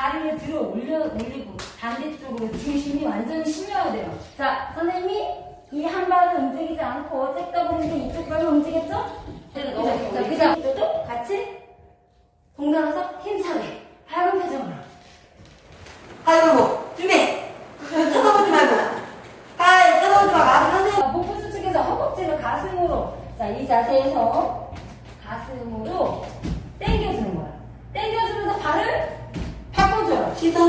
발을 들어 올려 올리고 반대쪽으로 중심이 완전히 실려야 돼요. 자, 선생님이 이 한 발은 움직이지 않고 잭더블인데 이쪽 발은 움직였죠? 그죠? 자, 그죠? 이쪽도 같이 동작해서 힘차게 밝은 표정으로. 아이고, 준비! 쳐다보지 말고. 아이, 쳐다보지 말고. 아주 선생님. 자, 복부 수축해서 허벅지를 가슴으로. 자, 이 자세에서 가슴으로 당겨주는 거야. 당겨주면서 발을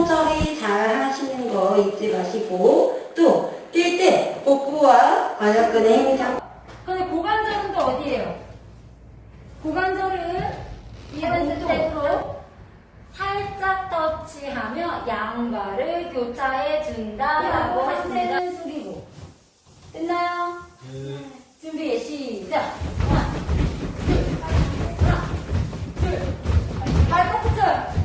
처리 잘 하시는 거 잊지 마시고, 또, 뛸 때, 복부와 관략근의 힘이 참. 근데 고관절은 또 어디예요? 고관절은 이번 스텝으로 살짝 터치하며 양발을 교차해 준다라고 했습니다. 숙이고 됐나요? 준비 시작. 하나, 둘, 하나, 둘, 발딱 붙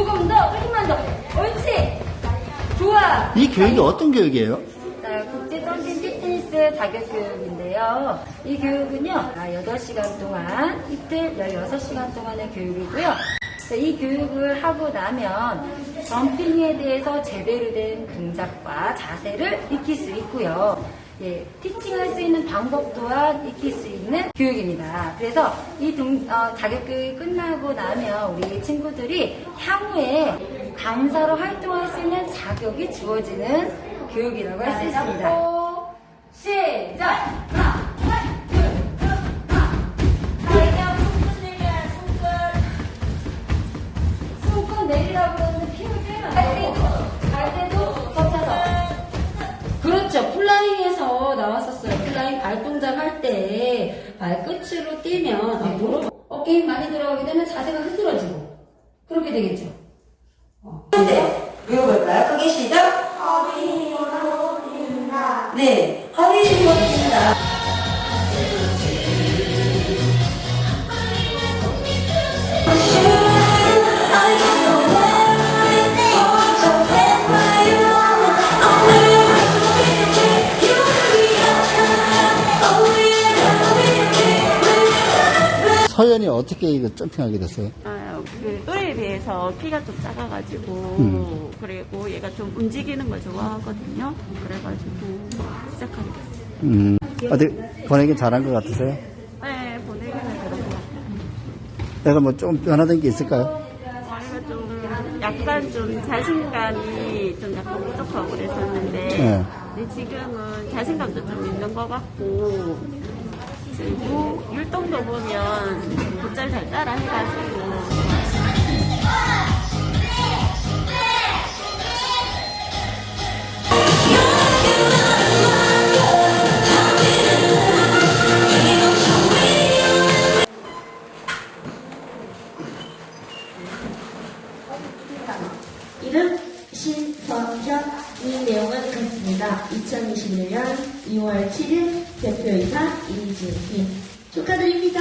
조금 더, 조금만 더. 옳지. 좋아. 이 교육이 어떤 교육이에요? 자, 국제 점핑 피트니스 자격 교육인데요. 이 교육은요, 아, 8시간 동안, 이틀 16시간 동안의 교육이고요. 자, 이 교육을 하고 나면 점핑에 대해서 제대로 된 동작과 자세를 익힐 수 있고요. 예, 티칭할 수 있는 방법 또한 익힐 수 있는 교육입니다. 그래서 이 동, 어, 자격 교육이 끝나고 나면 우리 친구들이 향후에 강사로 활동할 수 있는 자격이 주어지는 교육이라고 할 수 있습니다. 시작! 발 동작 할 때 발끝으로 뛰면 앞으로 어깨 힘 많이 들어가게 되면 자세가 흐트러지고 그렇게 되겠죠. 서연이 어떻게 이거 점핑하게 됐어요? 아, 그 또래에 비해서 키가 좀 작아가지고 음. 그리고 얘가 좀 움직이는 걸 좋아하거든요. 그래가지고 시작하게 됐어요. 음, 어디 보내기 잘한 것 같으세요? 네, 보내기는 그런 것 같아요. 내가 뭐 좀 변화된 게 있을까요? 자기가 좀 약간 좀 자신감이 좀 약간 부족하고 그랬었는데 네. 근데 지금은 자신감도 좀 있는 것 같고 그리고 율동도 보면 곧잘 잘 따라 해가지고 이름 신성현 이 내용은 이렇습니다. 2021년 2월 7일 대표이사 이진희 축하드립니다.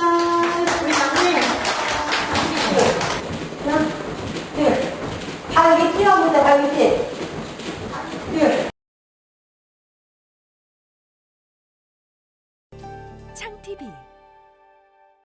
우리 막내 하나, 둘. 발 밑에 한번 발 밑에. 둘. 창TV